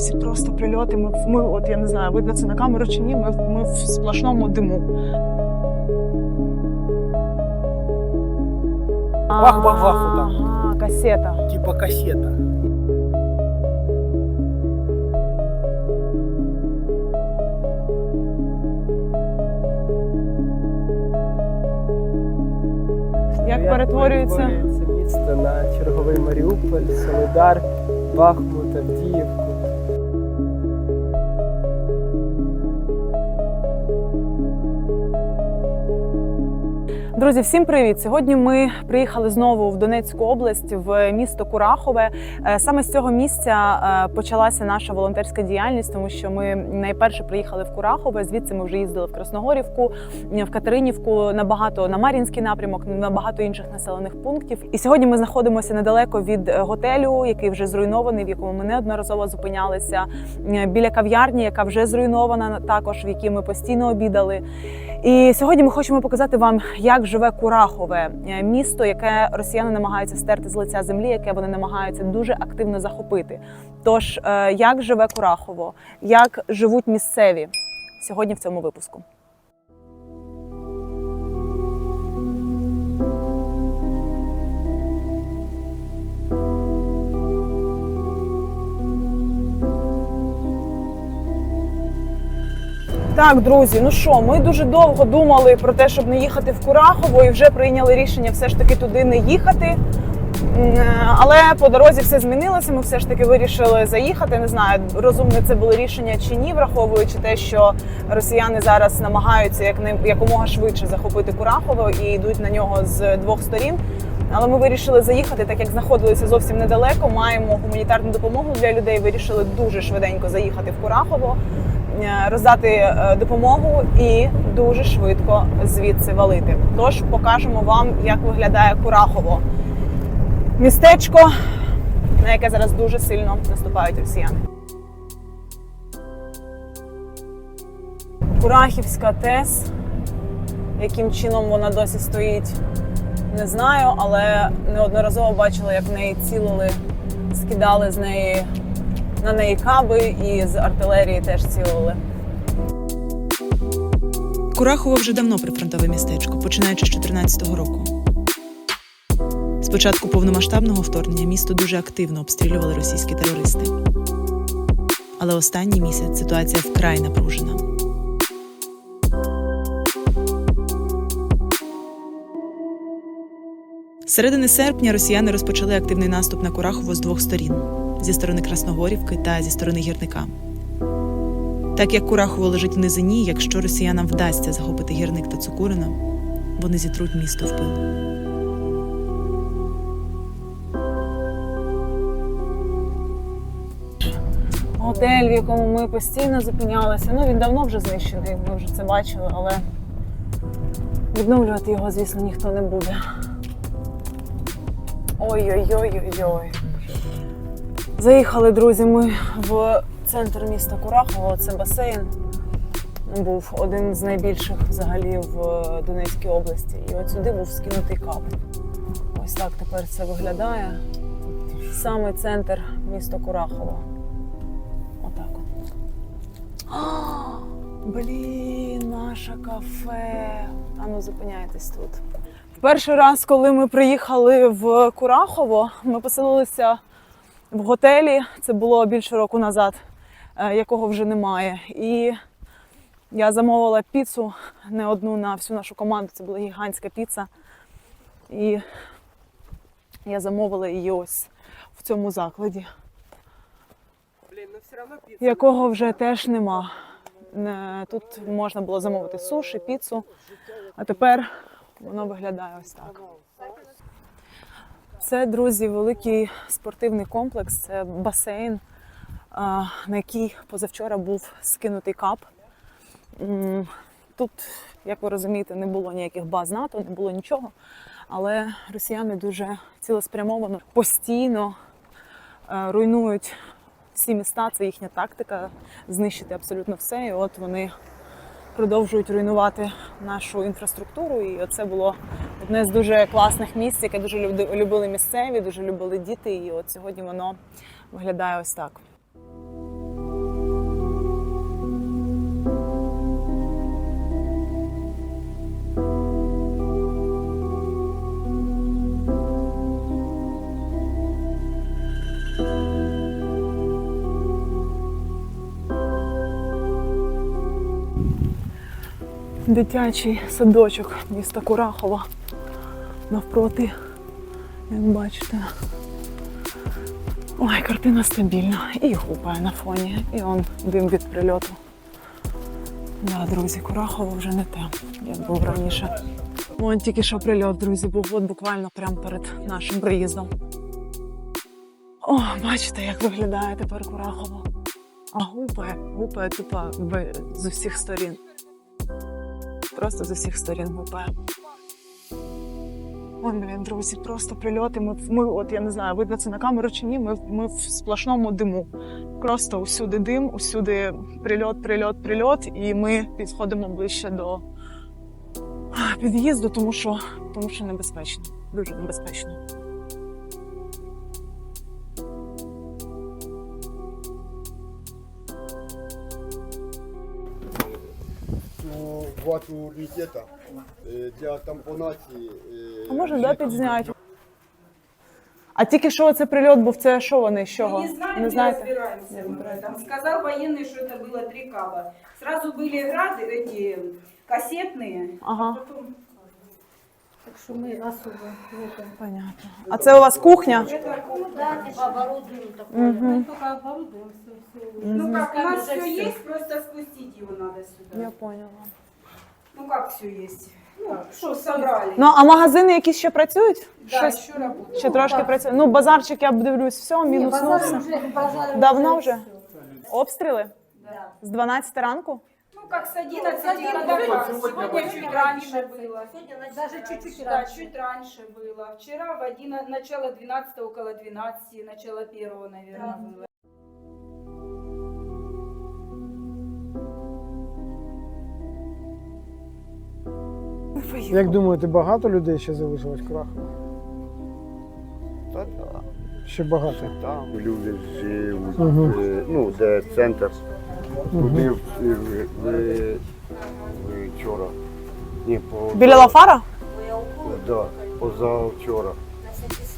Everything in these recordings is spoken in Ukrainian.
досі просто прильоти. Ми, ми, от я не знаю, видно це на камеру чи ні. Ми, в- ми в сплошному диму. Бах-бах-бах отак. Касета. Типа кассета. Як перетворюється? перетворюється місто на черговий Маріуполь, Солидар, Бахмут, Авдіївку. Друзі, всім привіт! Сьогодні ми приїхали знову в Донецьку область, в місто Курахове. Е, Саме з цього місця е, почалася наша волонтерська діяльність, тому що ми найперше приїхали в Курахове. Звідси ми вже їздили в Красногорівку, в Катеринівку, на багато на Мар'їнський напрямок, на багато інших населених пунктів. І сьогодні ми знаходимося недалеко від е, готелю, який вже зруйнований, в якому ми неодноразово зупинялися. Біля кав'ярні, яка вже зруйнована, також в якій ми постійно обідали. І сьогодні ми хочемо показати вам, як живе Курахове, е, місто, яке росіяни намагаються стерти з лиця землі, яке вони намагаються дуже активно захопити. Тож, е, як живе Курахово, як живуть місцеві сьогодні в цьому випуску. Так, друзі, ну що, ми дуже довго думали про те, щоб не їхати в Курахово, і вже прийняли рішення все ж таки туди не їхати. Але по дорозі все змінилося. Ми все ж таки вирішили заїхати. Не знаю, розумне це було рішення чи ні, враховуючи те, що росіяни зараз намагаються як якомога швидше захопити Курахово і йдуть на нього з двох сторін. Але ми вирішили заїхати, так як знаходилися зовсім недалеко. Маємо гуманітарну допомогу для людей. Вирішили дуже швиденько заїхати в Курахово, роздати е, допомогу і дуже швидко звідси валити. Тож покажемо вам, як виглядає Курахово. Містечко, на яке зараз дуже сильно наступають росіяни. Курахівська ТЕС. Яким чином вона досі стоїть, не знаю, але неодноразово бачила, як в неї цілили, скидали з неї на неї каби і з артилерії теж цілили. Курахово вже давно прифронтове містечко, починаючи з 2014 року. З початку повномасштабного вторгнення місто дуже активно обстрілювали російські терористи. Але останній місяць ситуація вкрай напружена. Середини серпня росіяни розпочали активний наступ на Курахово з двох сторін зі сторони Красногорівки та зі сторони гірника. Так як Курахово лежить в низині, якщо росіянам вдасться захопити гірник та Цукурина, вони зітруть місто в пил. Готель, в якому ми постійно зупинялися. Ну він давно вже знищений, ми вже це бачили, але відновлювати його, звісно, ніхто не буде. Ой-ой-ой-ой-ой. Заїхали, друзі, ми в центр міста Курахово, це басейн. Був один з найбільших взагалі в Донецькій області. І от сюди був скинутий кап. Ось так тепер це виглядає. Саме центр міста Курахово. Отак от. Блін, наше кафе. А ну зупиняйтесь тут. Перший раз, коли ми приїхали в Курахово, ми поселилися в готелі. Це було більше року назад, е, якого вже немає. І я замовила піцу не одну на всю нашу команду. Це була гігантська піца. І я замовила її ось в цьому закладі Блін, ну все одно піца. якого вже теж нема. Тут можна було замовити суші, піцу, а тепер воно виглядає ось так. Це, друзі, великий спортивний комплекс, це басейн, на який позавчора був скинутий кап. Тут, як ви розумієте, не було ніяких баз НАТО, не було нічого. Але росіяни дуже цілеспрямовано постійно е, руйнують всі міста, це їхня тактика знищити абсолютно все. І от вони продовжують руйнувати нашу інфраструктуру. І це було одне з дуже класних місць, яке дуже любили місцеві, дуже любили діти. І от сьогодні воно виглядає ось так. Дитячий садочок міста Курахова. Навпроти, як бачите. Ой, картина стабільна. І гупає на фоні. І он дим від прильоту. Да, друзі, Курахово вже не те, як був раніше. Вон тільки що прильот, друзі, був от буквально прямо перед нашим приїздом. О, бачите, як виглядає тепер Курахово. А гупає, гупає тупо в- з усіх сторін. Просто з усіх сторін гупає. Ой, блін, друзі, просто прильоти. Ми, ми, от я не знаю, видно це на камеру чи ні. Ми, ми в сплошному диму. Просто усюди дим, усюди прильот, прильот, прильот, і ми підходимо ближче до під'їзду, тому що, тому що небезпечно. Дуже небезпечно. цю вату ракета е, для тампонації. е, А може, да, жидкості. підзняти? А тільки що це прильот був, це що вони? З чого? Мы не знаем, не не, знаєте? разбираемся в этом. Сказал военный, что это было три каба. Сразу были грады эти кассетные. Ага, Потом Так что мы особо в этом. понятно. А це у вас кухня? это, Да, по оборудованию такое. Мгм. Мы только оборудуем все. все. ну как, у нас Камеры все всё. есть, просто спустить его надо сюда. Я поняла. Ну как все есть? Ну, что собрали? Ну а магазини якісь ще працюють? да, Щось еще работает. ще трошки працює. Ну, базарчик, я дивлюсь, все, Не, базар мінуснувся. уже, базар Давно вже? всё. Обстріли? Да. З 12 ранку? Ну как с 11 С 11 когда сегодня как? Сегодня чуть сегодня раньше 11. было. Сегодня начали даже чуть-чуть Да, раньше. чуть раньше было. Вчера в 11, начало 12, около 12, начало 1, наверное, было. Як думаєте, багато людей ще залишилось в? Та да. Ще багато. Там люди живуть, Мгм. е, ну, де центр. Туди в- в- ви- ви вчора. Ні, по, Біля Лафара? да, позавчора.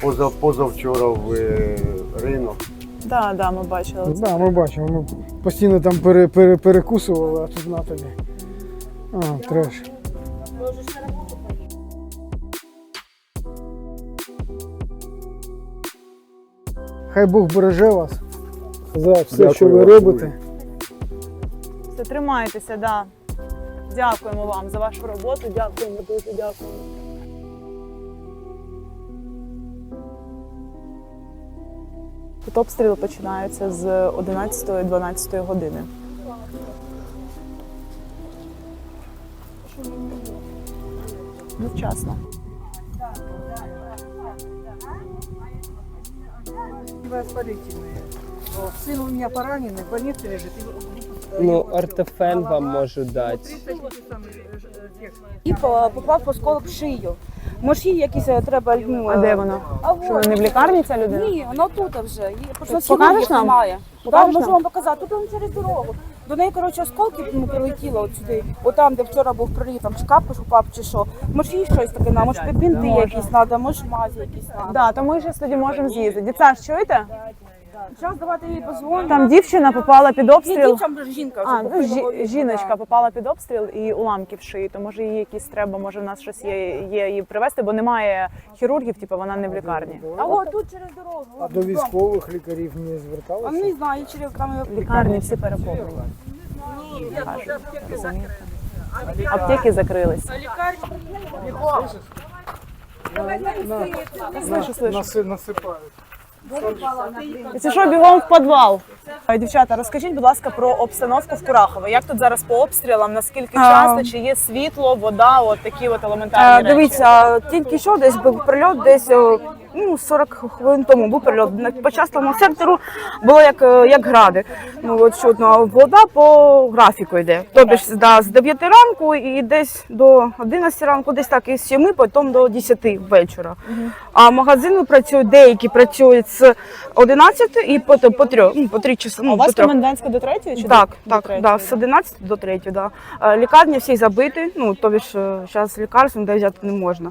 Поза, позавчора в е, ринок. Так, да, да, ми бачили. Так, да, ми бачимо. Ми постійно там пере, пере, перекусували, а тут на тобі. А, треш. Можешь на работу поехать. Хай Бог береже вас за все, Дякую що ви вам, робите. Все, тримайтеся, да. Дякуємо вам за вашу роботу. Дякуємо, дуже дякуємо. Тут обстріли починаються з 11-12 години. Невчасно. воспалительные. Вот, Сын у меня пораненный, в больнице лежит. и- Ну, ортофен вам можу дати. 30 самый, э, э, век. І по- попав осколок в шию. Може, їй якісь е, треба. Ну, А е, де вона? А Що вона не в от. лікарні ця людина? Ні, вона тут вже. Її просто Покажеш хірургів нам? немає. Да, Покажеш можу нам? вам показати. Тут он через дорогу. До неї, коротше, осколки ну, прилетіло от сюди. Отам, там, де вчора був приліт, там чи капуш упав, чи що. Може, їй щось таке на, може, бінти якісь треба, може, мазі якісь треба. Да, то ми ж тоді можемо з'їздити. Діцаш, чуєте? Зараз давайте їй позвонимо. Там дівчина попала під обстріл. жінка вже А, ну, жі- жіночка попала під обстріл і уламки в шиї, то може їй якісь треба, може в нас щось є, є її привезти, бо немає хірургів, типу вона не в лікарні. А от тут через дорогу. А от, до військових лікарів не А зверталися? не знаю, через там Лікарні всі переповнені. Кажуть, розумієте? Аптеки закрились. Слышу, слышу. насипають. Якщо що, бігом в підвал. Дівчата, розкажіть, будь ласка, про обстановку в Курахово. Як тут зараз по обстрілам? Наскільки часто? Чи є світло, вода, от такі от елементарні Е, речі? Дивіться, тільки що десь був прильот, десь ну, 40 хвилин тому був прильот. По частному сектору було як, е, як гради. Ну, от чутно, вода по графіку йде. Тобто да, з 9 ранку і десь до 11 ранку, десь так із 7, потім до 10 вечора. А магазини працюють, деякі працюють з 11 і по, по 3, ну, по 3 часи. А Ну, у вас 3. комендантська до третьої чи Так, до, так, до третьої? да, з 11 до 3, да. Е, Лікарні всі забиті, ну, тобі зараз лікарств ніде взяти не можна.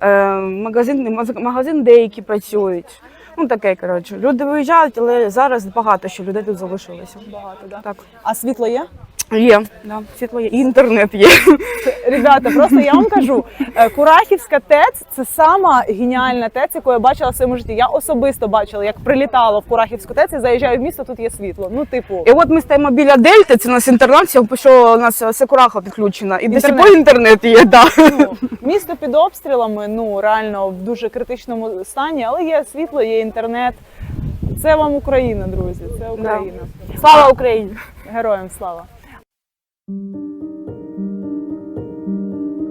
Е, Магазин, магазин деякі працюють. Ну, таке, коротше. Люди виїжджають, але зараз багато що людей тут залишилося. Багато, да? Так. А світло є? Є, да, світло є. І інтернет є. Ребята, просто я вам кажу, е, Курахівська ТЕЦ це сама геніальна ТЕЦ, яку я бачила в своєму житті. Я особисто бачила, як прилітало в Курахівську ТЕЦ і заїжджаю в місто, тут є світло. Ну, типу, І от ми стоїмо біля Дельти, це у нас інтернет, що у нас е, Секураха підключена. І до сих Інтернет. пор інтернет є, да. ну, місто під обстрілами, ну реально в дуже критичному стані, але є світло, є інтернет. Це вам Україна, друзі. Це Україна. Слава Україні! Героям слава.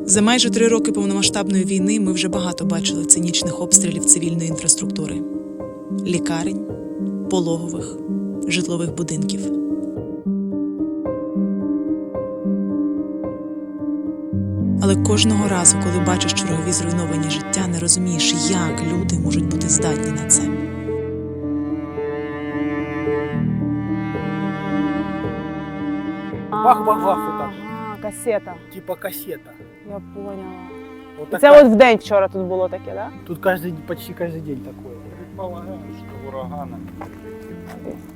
За майже три роки повномасштабної війни ми вже багато бачили цинічних обстрілів цивільної інфраструктури: лікарень, пологових, житлових будинків. Але кожного разу, коли бачиш чергові зруйновані життя, не розумієш, як люди можуть бути здатні на це. Бах-бах-бах вот так. А, касета. Типа кассета. Я поняла. Вот І Це от в день вчора тут було таке, так? Тут каждый, почти каждый день такое. Предполагаю, що ураганом.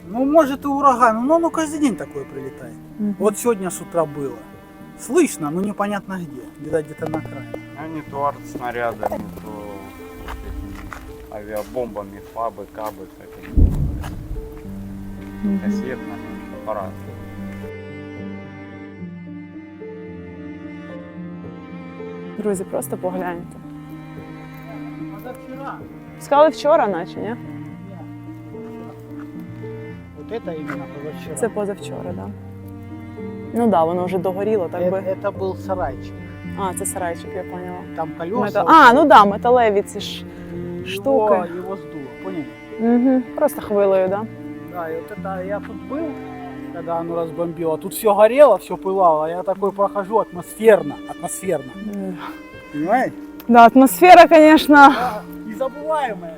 Ну, может и ураган, но оно каждый день такое прилетает. Да? Вот сегодня с утра было. Слышно, но непонятно где. Видать, где-то на окраине. Они то артснарядами, то этими авиабомбами, фабы, кабы, всякими. Кассетными, по-разному. Друзі, просто погляньте. Позавчера. Сказали вчора, наче, ні? Вот это именно позавчера. Це позавчора, так. Да. Ну так, да, воно вже догоріло, так это, би. это был сарайчик. А, це сарайчик, я поняла. Там колеса. Мета... А, ну так, да, металеві ці ж. его, штуки. Его сдуло, поняли? Угу. Просто хвилею, так? Да? Да, и вот это я тут был, когда оно разбомбило. Тут все горело, все пылало. Я такой прохожу атмосферно, атмосферно. М. Понимаете? Да, атмосфера, звісно, Да, незабываемая.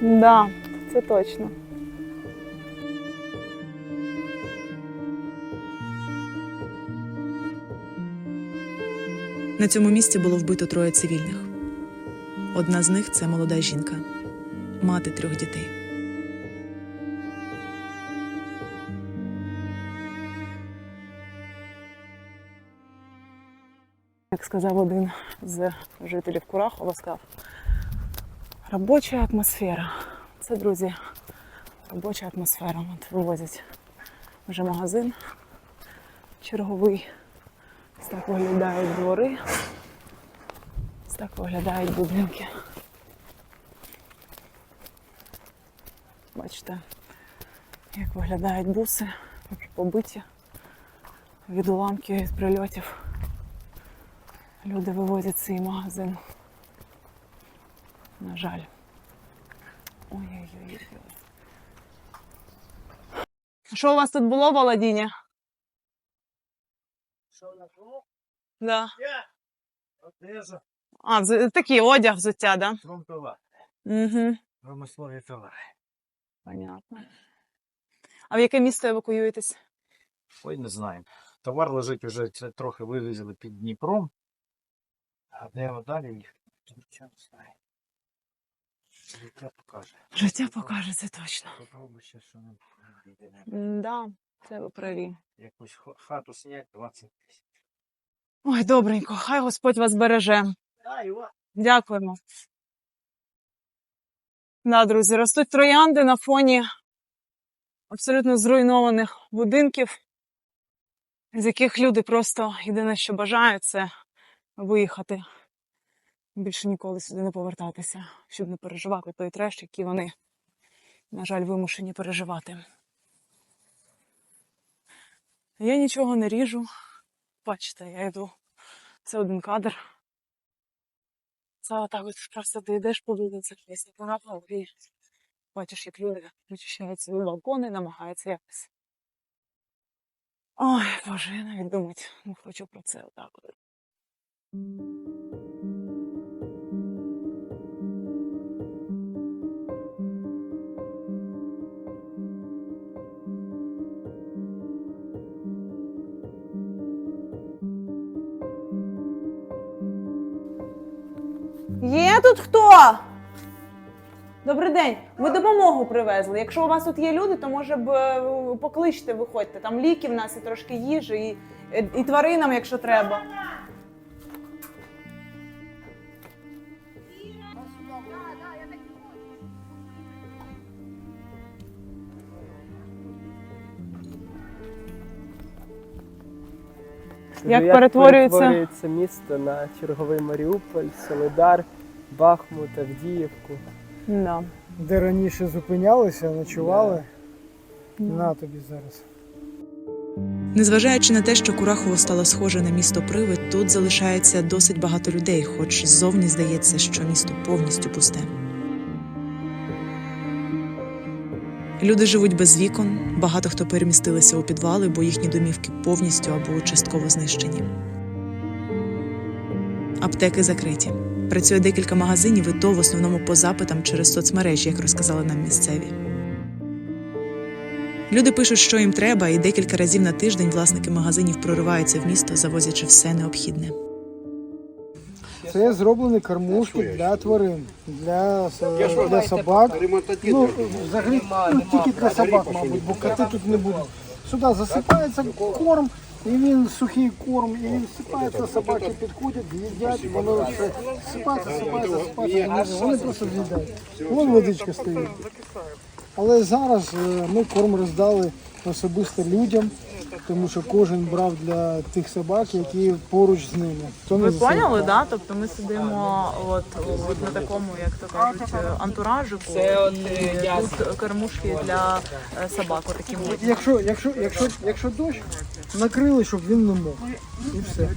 да, це точно. На цьому місці було вбито троє цивільних. Одна з них це молода жінка, мати трьох дітей. Як сказав один з жителів Курахова, сказав, робоча атмосфера. Це, друзі, робоча атмосфера. От вивозять вже магазин черговий. Ось так виглядають двори. Ось так виглядають будинки. Бачите, як виглядають буси, вже побиті від уламків, від прильотів. Люди вивозять цей магазин. На жаль. Ой-ой-ой. Що у вас тут було, Володіння? Да. Одежа, А, такий одяг, взуття, да? фронтова, Угу. промислові товари. Понятно. А в яке місто евакуюєтесь? Ой, не знаю. Товар лежить уже це трохи вивезли під Дніпром. А де його далі їх? Нічого не знаю. Життя покаже. Життя покаже це точно. Попробуй ще що не Да, це ви праві. Якусь ха- хату снять 20 тисяч. Ой, добренько, хай Господь вас береже. Да, і от. Дякуємо. Да, друзі, ростуть троянди на фоні абсолютно зруйнованих будинків, з яких люди просто єдине, що бажають, це виїхати. Більше ніколи сюди не повертатися, щоб не переживати той треш, який вони, на жаль, вимушені переживати. Я нічого не ріжу. Бачите, я йду. Це один кадр. Це отак от просто ти йдеш по вулиці, після порапав і бачиш, як люди вичищають свої балкони, намагаються якось. Ой, боже, я навіть думати не хочу про це отак. Є тут хто? Добрий день. Ми допомогу привезли. Якщо у вас тут є люди, то може б е, покличте, виходьте. Там ліки в нас і трошки їжі, і, і тваринам, якщо треба. Як перетворюється? перетворюється місто на черговий Маріуполь, Солидар, Бахмут, Авдіївку. Да. Де раніше зупинялися, ночували. На тобі зараз. Незважаючи на те, що Курахово стало схоже на місто Привид, тут залишається досить багато людей, хоч ззовні здається, що місто повністю пусте. Люди живуть без вікон, багато хто перемістилися у підвали, бо їхні домівки повністю або частково знищені. Аптеки закриті. Працює декілька магазинів, і то в основному по запитам через соцмережі, як розказали нам місцеві. Люди пишуть, що їм треба, і декілька разів на тиждень власники магазинів прориваються в місто, завозячи все необхідне. Це зроблені кормушки для тварин, для, с- для собак. Ну, взагалі ну, тільки для собак, мабуть, бо коти тут не будуть. Сюди засипається корм, і він сухий корм, і він всипається, собаки підходять, їдять, воно все сипається, сипається, сипається, вони, вони просто з'їдають. Вон водичка стоїть. Але зараз е, ми корм роздали особисто людям, тому що кожен брав для тих собак, які поруч з ними. То не Ви засипав. поняли, да? Тобто ми сидимо от, от на такому, як то кажуть, антуражику. і тут кормушки для е, собак. Отакі от. Якщо, якщо, якщо, якщо дощ, накрили, щоб він не мог. І все.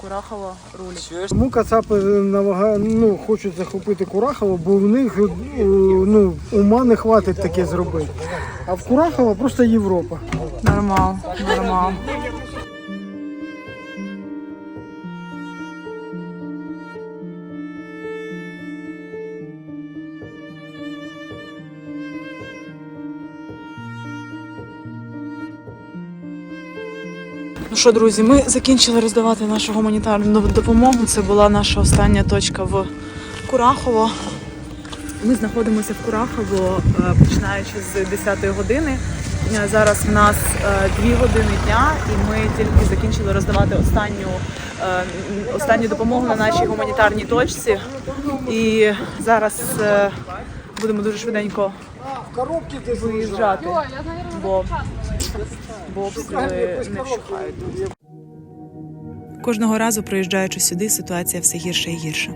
Курахова рулить. Тому кацапи намага... ну, хочуть захопити Курахово, бо в них е, ну, ума не хватить таке зробити. А в Курахова просто Європа. Нормал, нормал. Ну що, друзі, ми закінчили роздавати нашу гуманітарну допомогу. Це була наша остання точка в Курахово. Ми знаходимося в Курахово, е, починаючи з 10 години. Е, Зараз в нас 2 години дня, і ми тільки закінчили роздавати останню, е, останню допомогу на нашій гуманітарній точці. І зараз е, будемо дуже швиденько виїжджати, бо, бо не вщухають. Кожного разу, приїжджаючи сюди, ситуація все гірше і гірше.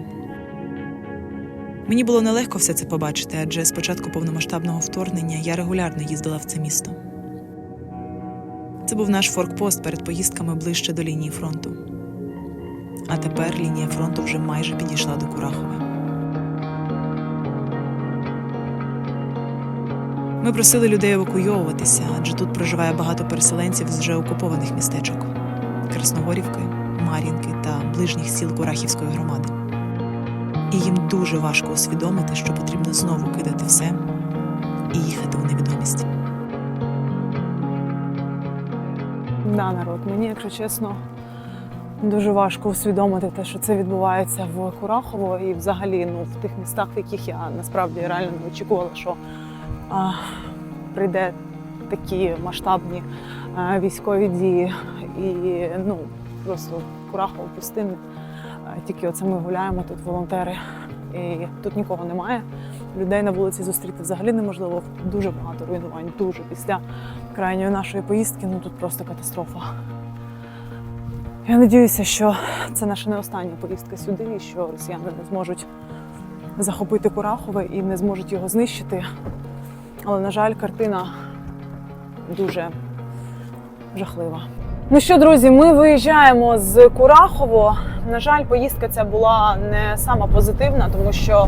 Мені було нелегко все це побачити, адже з початку повномасштабного вторгнення я регулярно їздила в це місто. Це був наш форкпост перед поїздками ближче до лінії фронту. А тепер лінія фронту вже майже підійшла до Курахова. Ми просили людей евакуйовуватися, адже тут проживає багато переселенців з вже окупованих містечок Красногорівки, Мар'їнки та ближніх сіл Курахівської громади. І їм дуже важко усвідомити, що потрібно знову кидати все і їхати у невідомість. Да, народ, мені, якщо чесно, дуже важко усвідомити те, що це відбувається в Курахово і взагалі ну, в тих містах, в яких я насправді реально не очікувала, що прийде такі масштабні військові дії. І ну, просто Курахово пустинне. Тільки оце ми гуляємо, тут волонтери, і тут нікого немає. Людей на вулиці зустріти взагалі неможливо. Дуже багато руйнувань, дуже після крайньої нашої поїздки. Ну тут просто катастрофа. Я надіюся, що це наша не остання поїздка сюди, і що росіяни не зможуть захопити Курахове і не зможуть його знищити. Але, на жаль, картина дуже жахлива. Ну що, друзі, ми виїжджаємо з Курахово. На жаль, поїздка ця була не сама позитивна, тому що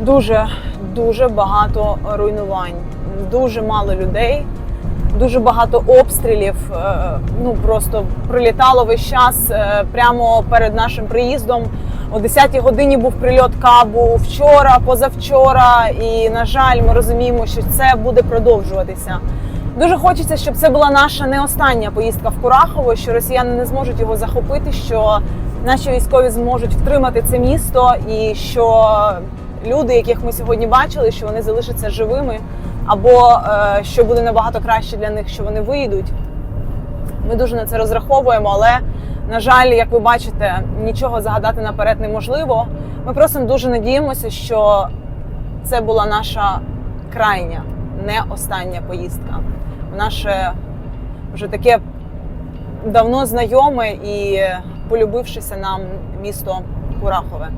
дуже дуже багато руйнувань, дуже мало людей, дуже багато обстрілів. Е, Ну просто прилітало весь час е, прямо перед нашим приїздом. О 10-й годині був прильот кабу вчора, позавчора. І на жаль, ми розуміємо, що це буде продовжуватися. Дуже хочеться, щоб це була наша не остання поїздка в Курахово, що росіяни не зможуть його захопити, що наші військові зможуть втримати це місто, і що люди, яких ми сьогодні бачили, що вони залишаться живими, або е, що буде набагато краще для них, що вони вийдуть. Ми дуже на це розраховуємо, але на жаль, як ви бачите, нічого загадати наперед неможливо. Ми просто дуже надіємося, що це була наша крайня, не остання поїздка. Наше вже таке давно знайоме і полюбившися нам місто Курахове.